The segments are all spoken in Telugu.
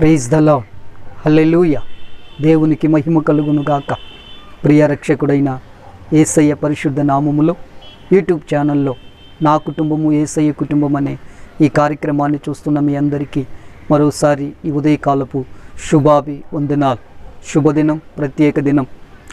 ప్రైజ్ ద లాడ్ హల్లెలూయ దేవునికి మహిమ కలుగును గాక. ప్రియ రక్షకుడైన ఏసయ్య పరిశుద్ధ నామములో యూట్యూబ్ ఛానల్లో నా కుటుంబము ఏసయ్య కుటుంబం అనే ఈ కార్యక్రమాన్ని చూస్తున్న మీ అందరికీ మరోసారి ఈ ఉదయకాలపు శుభాభి వందనాలు శుభదినం ప్రత్యేక దినం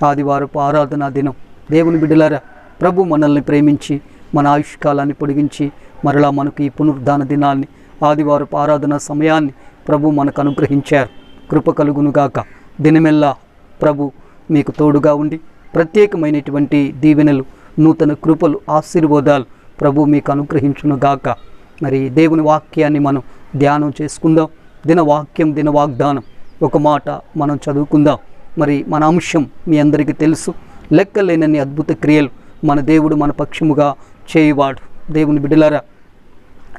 ఆదివారపు ఆరాధనా దినం. దేవుని బిడ్డలారా ప్రభు మనల్ని ప్రేమించి మన ఆయుష్కాలాన్ని పొడిగించి మరలా మనకు ఈ పునరుద్ధాన దినాన్ని ఆదివారపు ఆరాధన సమయాన్ని ప్రభు మనకు అనుగ్రహించారు. కృప కలుగునుగాక దినమెల్లా ప్రభు మీకు తోడుగా ఉండి ప్రత్యేకమైనటువంటి దీవెనలు నూతన కృపలు ఆశీర్వాదాలు ప్రభు మీకు అనుగ్రహించునుగాక మరి దేవుని వాక్యాన్ని మనం ధ్యానం చేసుకుందాం. దినవాక్యం దినవాగ్దానం. దిన వాగ్దానం ఒక మాట మనం చదువుకుందాం. మరి మన అంశం మీ అందరికీ తెలుసు. లెక్కలేనన్ని అద్భుత క్రియలు మన దేవుడు మన పక్షముగా చేయవాడు. దేవుని బిడ్డలారా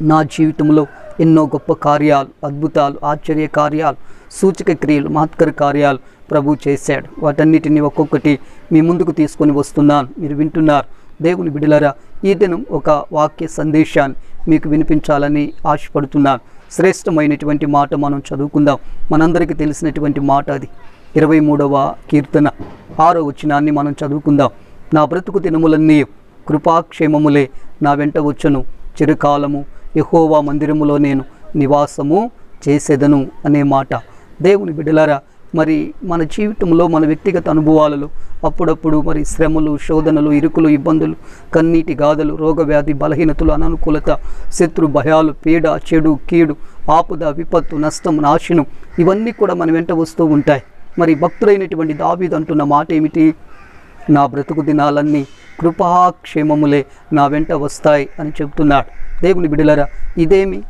నా జీవితంలో ఎన్నో గొప్ప కార్యాలు అద్భుతాలు ఆశ్చర్య కార్యాలు సూచక క్రియలు మహత్కర కార్యాలు ప్రభు చేశాడు. వాటన్నిటిని ఒక్కొక్కటి మీ ముందుకు తీసుకొని వస్తున్నాను. మీరు వింటున్నారు. దేవుని బిడలరా ఈ దినం ఒక వాక్య సందేశాన్ని మీకు వినిపించాలని ఆశపడుతున్నాను. శ్రేష్టమైనటువంటి మాట మనం చదువుకుందాం. మనందరికీ తెలిసినటువంటి మాట అది. ఇరవై మూడవ కీర్తన ఆరో వచనాన్ని మనం చదువుకుందాం. నా బ్రతుకు దినములన్నీ కృపాక్షేమములే నా వెంట వచ్చును. చిరుకాలము యహోవా మందిరములో నేను నివాసము చేసేదను అనే మాట. దేవుని బిడ్డలారా మరి మన జీవితంలో మన వ్యక్తిగత అనుభవాలలో అప్పుడప్పుడు మరి శ్రమలు శోధనలు ఇరుకులు ఇబ్బందులు కన్నీటి గాథలు రోగవ్యాధి బలహీనతలు అననుకూలత శత్రు భయాలు పీడ చెడు కీడు ఆపుద విపత్తు నష్టం నాశనం ఇవన్నీ కూడా మన వెంట వస్తూ ఉంటాయి. మరి భక్తులైనటువంటి దావీదు అంటున్న మాట ఏమిటి? నా బ్రతుకు దినాలన్నీ కృపాక్షేమములే నా వెంట వస్తాయి అని చెబుతున్నాడు. దేవుని బిడలరా ఇదేమి?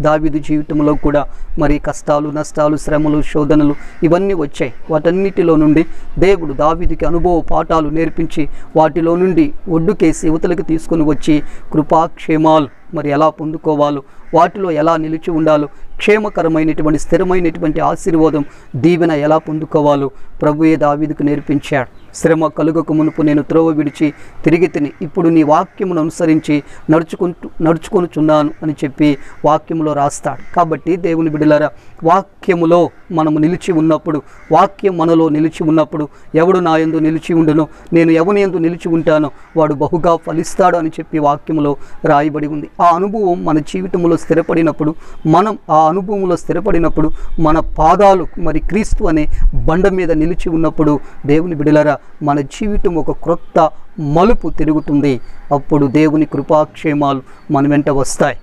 దావిదు జీవితంలో కూడా మరి కష్టాలు నష్టాలు శ్రమలు శోధనలు ఇవన్నీ వచ్చాయి. వాటన్నిటిలో నుండి దేవుడు దావిదికి అనుభవ పాఠాలు నేర్పించి వాటిలో నుండి ఒడ్డుకేసి యువతలకు తీసుకొని వచ్చి కృపాక్షేమాలు మరి ఎలా పొందుకోవాలో వాటిలో ఎలా నిలిచి ఉండాలో క్షేమకరమైనటువంటి స్థిరమైనటువంటి ఆశీర్వాదం దీవెన ఎలా పొందుకోవాలో ప్రభుయే దావీదుకు నేర్పించాడు. శ్రమ కలుగక మునుపు నేను త్రోవ విడిచి తిరిగి తిని ఇప్పుడు నీ వాక్యమును అనుసరించి నడుచుకుంటూ నడుచుకొనుచున్నాను అని చెప్పి వాక్యములో రాస్తాడు. కాబట్టి దేవుని బిడ్డలారా వాక్యములో మనము నిలిచి ఉన్నప్పుడు వాక్యం మనలో నిలిచి ఉన్నప్పుడు ఎవడు నా ఎందు నిలిచి ఉండునో? నేను ఎవని ఎందు నిలిచి ఉంటానో వాడు బహుగా ఫలిస్తాడు అని చెప్పి వాక్యములో రాయబడి ఉంది. ఆ అనుభవం మన జీవితంలో స్థిరపడినప్పుడు మనం ఆ అనుభవంలో స్థిరపడినప్పుడు మన పాదాలు మరి క్రీస్తు అనే బండ మీద నిలిచి ఉన్నప్పుడు దేవుని బిడలరా మన జీవితం ఒక క్రొత్త మలుపు తిరుగుతుంది. అప్పుడు దేవుని కృపాక్షేమాలు మన వెంట వస్తాయి.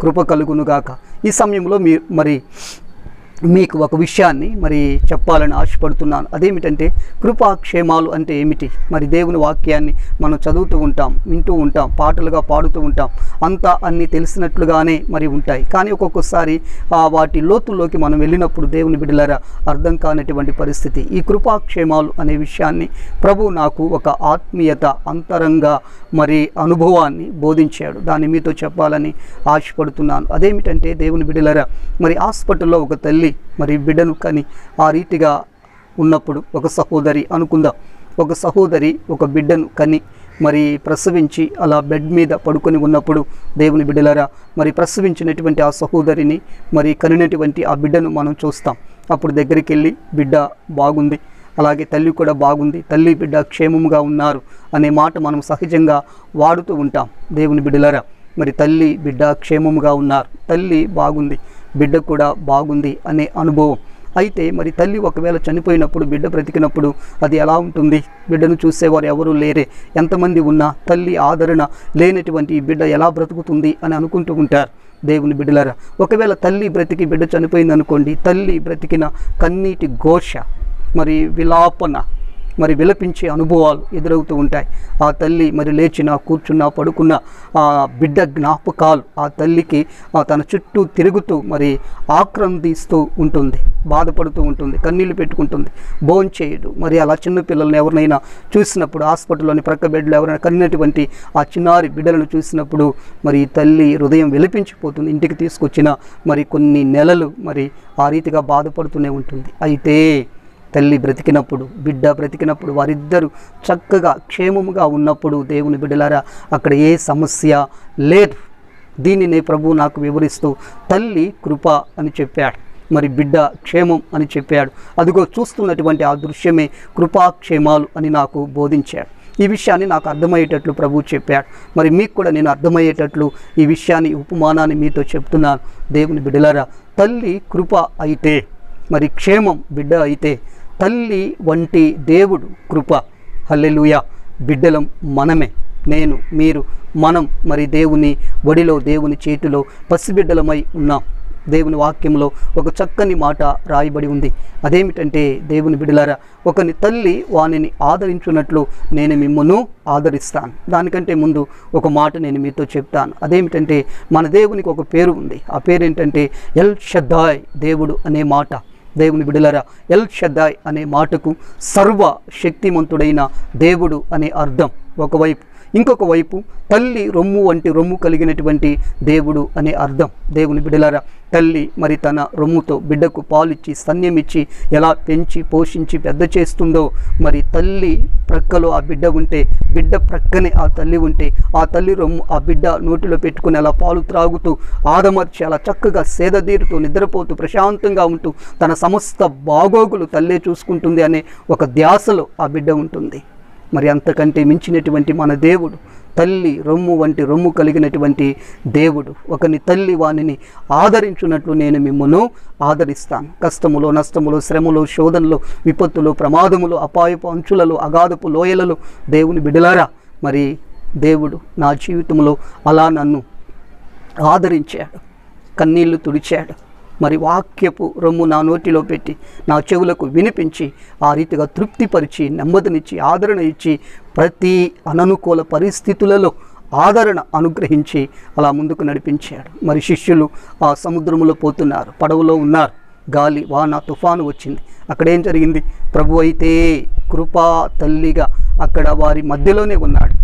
కృప కలుగునుగాక. ఈ సమయంలో మీ మరి మీకు ఒక విషయాన్ని మరి చెప్పాలని ఆశపడుతున్నాను. అదేమిటంటే కృపాక్షేమాలు అంటే ఏమిటి? మరి దేవుని వాక్యాన్ని మనం చదువుతూ ఉంటాం వింటూ ఉంటాం పాటలుగా పాడుతూ ఉంటాం. అంతా అన్నీ తెలిసినట్లుగానే మరి ఉంటాయి. కానీ ఒక్కొక్కసారి వాటి లోతుల్లోకి మనం వెళ్ళినప్పుడు దేవుని బిడ్డలారా అర్థం కానటువంటి పరిస్థితి. ఈ కృపాక్షేమాలు అనే విషయాన్ని ప్రభు నాకు ఒక ఆత్మీయత అంతరంగా మరి అనుభవాన్ని బోధించాడు. దాన్ని మీతో చెప్పాలని ఆశపడుతున్నాను. అదేమిటంటే దేవుని బిడ్డలారా మరి హాస్పిటల్లో ఒక తల్లి మరి బిడ్డను కానీ ఆ రీతిగా ఉన్నప్పుడు ఒక సహోదరి అనుకుందాం. ఒక సహోదరి ఒక బిడ్డను కని మరి ప్రసవించి అలా బెడ్ మీద పడుకొని ఉన్నప్పుడు దేవుని బిడ్డలారా మరి ప్రసవించినటువంటి ఆ సహోదరిని మరి కనినటువంటి ఆ బిడ్డను మనం చూస్తాం. అప్పుడు దగ్గరికి వెళ్ళి బిడ్డ బాగుంది అలాగే తల్లి కూడా బాగుంది తల్లి బిడ్డ క్షేమముగా ఉన్నారు అనే మాట మనం సహజంగా వాడుతూ ఉంటాం. దేవుని బిడ్డలారా మరి తల్లి బిడ్డ క్షేమముగా ఉన్నారు తల్లి బాగుంది బిడ్డ కూడా బాగుంది అనే అనుభవం. అయితే మరి తల్లి ఒకవేళ చనిపోయినప్పుడు బిడ్డ బ్రతికినప్పుడు అది ఎలా ఉంటుంది? బిడ్డను చూసేవారు ఎవరూ లేరే. ఎంతమంది ఉన్నా తల్లి ఆదరణ లేనటువంటి ఈ బిడ్డ ఎలా బ్రతుకుతుంది అని అనుకుంటూ ఉంటారు దేవుని బిడ్డలారా. ఒకవేళ తల్లి బ్రతికి బిడ్డ చనిపోయింది అనుకోండి తల్లి బ్రతికిన కన్నీటి ఘోష మరి విలాపన మరి విలపించే అనుభవాలు ఎదురవుతూ ఉంటాయి. ఆ తల్లి మరి లేచిన కూర్చున్న పడుకున్న ఆ బిడ్డ జ్ఞాపకాలు ఆ తల్లికి తన చుట్టూ తిరుగుతూ మరి ఆక్రందిస్తూ ఉంటుంది బాధపడుతూ ఉంటుంది కన్నీళ్ళు పెట్టుకుంటుంది. భోంచేయడు మరి అలా చిన్న పిల్లల్ని ఎవరినైనా చూసినప్పుడు హాస్పిటల్లోని ప్రక్క బెడ్లు ఎవరైనా కన్నటువంటి ఆ చిన్నారి బిడ్డలను చూసినప్పుడు మరి తల్లి హృదయం వెలిపించిపోతుంది. ఇంటికి తీసుకొచ్చిన మరి కొన్ని నెలలు మరి ఆ రీతిగా బాధపడుతూనే ఉంటుంది. అయితే తల్లి బ్రతికినప్పుడు బిడ్డ బ్రతికినప్పుడు వారిద్దరూ చక్కగా క్షేమముగా ఉన్నప్పుడు దేవుని బిడ్డలారా అక్కడ ఏ సమస్య లేదు. దీనినే ప్రభు నాకు వివరిస్తూ తల్లి కృప అని చెప్పాడు. మరి బిడ్డ క్షేమం అని చెప్పాడు. అదిగో చూస్తున్నటువంటి ఆ దృశ్యమే కృపాక్షేమాలు అని నాకు బోధించాడు. ఈ విషయాన్ని నాకు అర్థమయ్యేటట్లు ప్రభు చెప్పాడు. మరి మీకు కూడా నేను అర్థమయ్యేటట్లు ఈ విషయాన్ని ఉపమానాన్ని మీతో చెప్తున్నాను. దేవుని బిడ్డలారా తల్లి కృప అయితే మరి క్షేమం బిడ్డ అయితే తల్లి వంటి దేవుడు కృప. హల్లెలూయా. బిడ్డలం మనమే. నేను మీరు మనం మరి దేవుని ఒడిలో దేవుని చేతిలో పసిబిడ్డలమై ఉన్నాం. దేవుని వాక్యంలో ఒక చక్కని మాట రాయబడి ఉంది. అదేమిటంటే దేవుని బిడలారా ఒకని తల్లి వానిని ఆదరించున్నట్లు నేను మిమ్మల్ని ఆదరిస్తాను. దానికంటే ముందు ఒక మాట నేను మీతో చెప్తాను. అదేమిటంటే మన దేవునికి ఒక పేరు ఉంది. ఆ పేరు ఏంటంటే ఎల్ షద్దాయ్ దేవుడు అనే మాట. దేవుని బిడలరా ఎల్ షద్దాయ్ అనే మాటకు సర్వ శక్తిమంతుడైన దేవుడు అనే అర్థం. ఒకవైపు ఇంకొక వైపు తల్లి రొమ్ము వంటి రొమ్ము కలిగినటువంటి దేవుడు అనే అర్థం దేవుని బిడలారా తల్లి మరి తన రొమ్ముతో బిడ్డకు పాలిచ్చి సన్యమిచ్చి ఎలా పెంచి పోషించి పెద్ద చేస్తుందో మరి తల్లి ప్రక్కలో ఆ బిడ్డ ఉంటే బిడ్డ ప్రక్కనే ఆ తల్లి ఉంటే ఆ తల్లి రొమ్ము ఆ బిడ్డ నోటిలో పెట్టుకుని అలా పాలు త్రాగుతూ ఆదమర్చి అలా చక్కగా సేదదీరుతూ నిద్రపోతూ ప్రశాంతంగా ఉంటూ తన సమస్త బాగోగులు తల్లే చూసుకుంటుంది అనే ఒక ధ్యాసలో ఆ బిడ్డ ఉంటుంది. మరి అంతకంటే మించినటువంటి మన దేవుడు తల్లి రొమ్ము వంటి రొమ్ము కలిగినటువంటి దేవుడు ఒకని తల్లి వానిని ఆదరించున్నట్లు నేను మిమ్మను ఆదరిస్తాను. కష్టములో నష్టములో శ్రమలో శోధనలో విపత్తులో ప్రమాదములు అపాయపు అంచులలో అగాధపు లోయలలో దేవుని బిడలారా మరి దేవుడు నా జీవితంలో అలా నన్ను ఆదరించాడు కన్నీళ్ళు తుడిచాడు మరి వాక్యపు రొమ్ము నా నోటిలో పెట్టి నా చెవులకు వినిపించి ఆ రీతిగా తృప్తిపరిచి నెమ్మదినిచ్చి ఆదరణ ఇచ్చి ప్రతి అననుకూల పరిస్థితులలో ఆదరణ అనుగ్రహించి అలా ముందుకు నడిపించాడు. మరి శిష్యులు ఆ సముద్రములో పోతున్నారు పడవలో ఉన్నారు. గాలి వాన తుఫాను వచ్చింది. అక్కడేం జరిగింది? ప్రభు అయితే కృపా తల్లిగా అక్కడ వారి మధ్యలోనే ఉన్నాడు.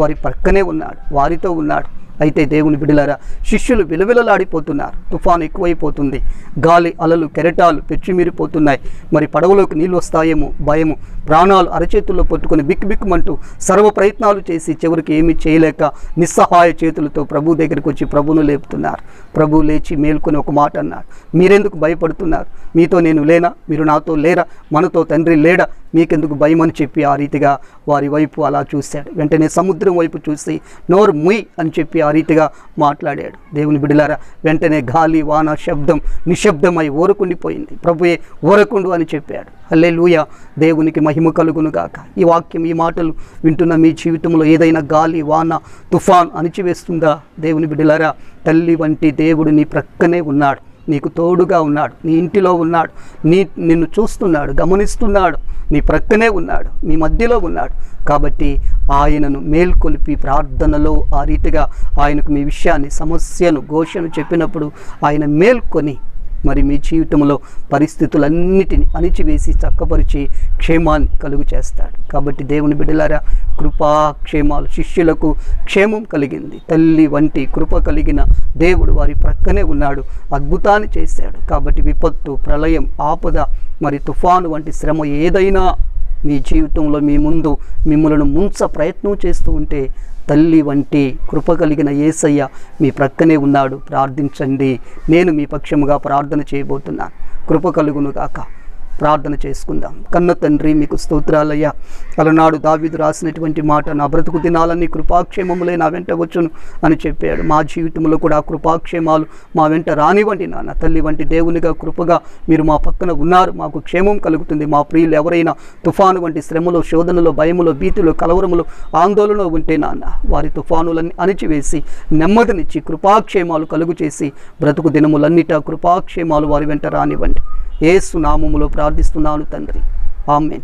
వారి పక్కనే ఉన్నాడు. వారితో ఉన్నాడు. అయితే దేవుని బిడిలారా శిష్యులు విలవిలలాడిపోతున్నారు తుఫాను ఎక్కువైపోతుంది గాలి అలలు కెరటాలు పెచ్చిమీరిపోతున్నాయి. మరి పడవలోకి నీళ్ళు వస్తాయేమో భయము ప్రాణాలు అరచేతుల్లో పట్టుకుని బిక్కుబిక్కుమంటూ సర్వ ప్రయత్నాలు చేసి చివరికి ఏమీ చేయలేక నిస్సహాయ చేతులతో ప్రభు దగ్గరికి వచ్చి ప్రభును లేపుతున్నారు. ప్రభు లేచి మేల్కొని ఒక మాట అన్నాడు మీరెందుకు భయపడుతున్నారు? మీతో నేను లేనా? మీరు నాతో లేరా? మనతో తండ్రి లేడా? మీకెందుకు భయం అని చెప్పి ఆ రీతిగా వారి వైపు అలా చూశాడు. వెంటనే సముద్రం వైపు చూసి నోరు ముయ్ అని చెప్పి ఆ రీతిగా మాట్లాడాడు. దేవుని బిడలారా వెంటనే గాలి వాన శబ్దం నిశ్శబ్దమై ఊరకుండిపోయింది. ప్రభుయే ఊరకుండు అని చెప్పాడు. హల్లే దేవునికి మహిమ కలుగునుగాక. ఈ వాక్యం ఈ మాటలు వింటున్న మీ జీవితంలో ఏదైనా గాలి వాన తుఫాన్ అణిచివేస్తుందా? దేవుని బిడలారా తల్లి వంటి దేవుడు నీ ప్రక్కనే ఉన్నాడు. నీకు తోడుగా ఉన్నాడు. నీ ఇంటిలో ఉన్నాడు. నీ నిన్ను చూస్తున్నాడు. గమనిస్తున్నాడు. నీ ప్రక్కనే ఉన్నాడు. నీ మధ్యలో ఉన్నాడు. కాబట్టి ఆయనను మేల్కొలిపి ప్రార్థనలో ఆ రీతిగా ఆయనకు మీ విషయాన్ని సమస్యను ఘోషను చెప్పినప్పుడు ఆయన మేల్కొని మరి మీ జీవితంలో పరిస్థితులన్నిటిని అణిచివేసి చక్కపరిచి క్షేమాన్ని కలుగు చేస్తాడు. కాబట్టి దేవుని బిడ్డలారా కృపా క్షేమాలు శిష్యులకు క్షేమం కలిగింది. తల్లి వంటి కృప కలిగిన దేవుడు వారి ప్రక్కనే ఉన్నాడు. అద్భుతాన్ని చేశాడు. కాబట్టి విపత్తు ప్రళయం ఆపద మరి తుఫాను వంటి శ్రమ ఏదైనా మీ జీవితంలో మీ ముందు మిమ్మలను ముంచ ప్రయత్నం చేస్తూ ఉంటే తల్లి వంటి కృప కలిగిన ఏసయ్య మీ ప్రక్కనే ఉన్నాడు. ప్రార్థించండి. నేను మీ పక్షముగా ప్రార్థన చేయబోతున్నాను. కృప కలుగును కాక ప్రార్థన చేసుకుందాం. కన్న తండ్రి మీకు స్తోత్రాలయ్యా. అలనాడు దావిదు రాసినటువంటి మాట నా బ్రతుకు దినాలన్నీ కృపాక్షేమములే నా వెంట వచ్చును అని చెప్పాడు. మా జీవితంలో కూడా కృపాక్షేమాలు మా వెంట రానివ్వండి నాన్న. తల్లి వంటి దేవునిగా కృపగా మీరు మా పక్కన ఉన్నారు. మాకు క్షేమం కలుగుతుంది. మా ప్రియులు ఎవరైనా తుఫాను వంటి శ్రమలో శోధనలో భయములో భీతిలో కలవరములో ఆందోళన ఉంటే నాన్న వారి తుఫానులన్నీ అణిచివేసి నెమ్మదినిచ్చి కృపాక్షేమాలు కలుగు చేసి బ్రతుకు దినములన్నిటా కృపాక్షేమాలు వారి వెంట రానివ్వండి. ఏసు నామములో ప్రార్థిస్తున్నాను తండ్రి. ఆమెన్.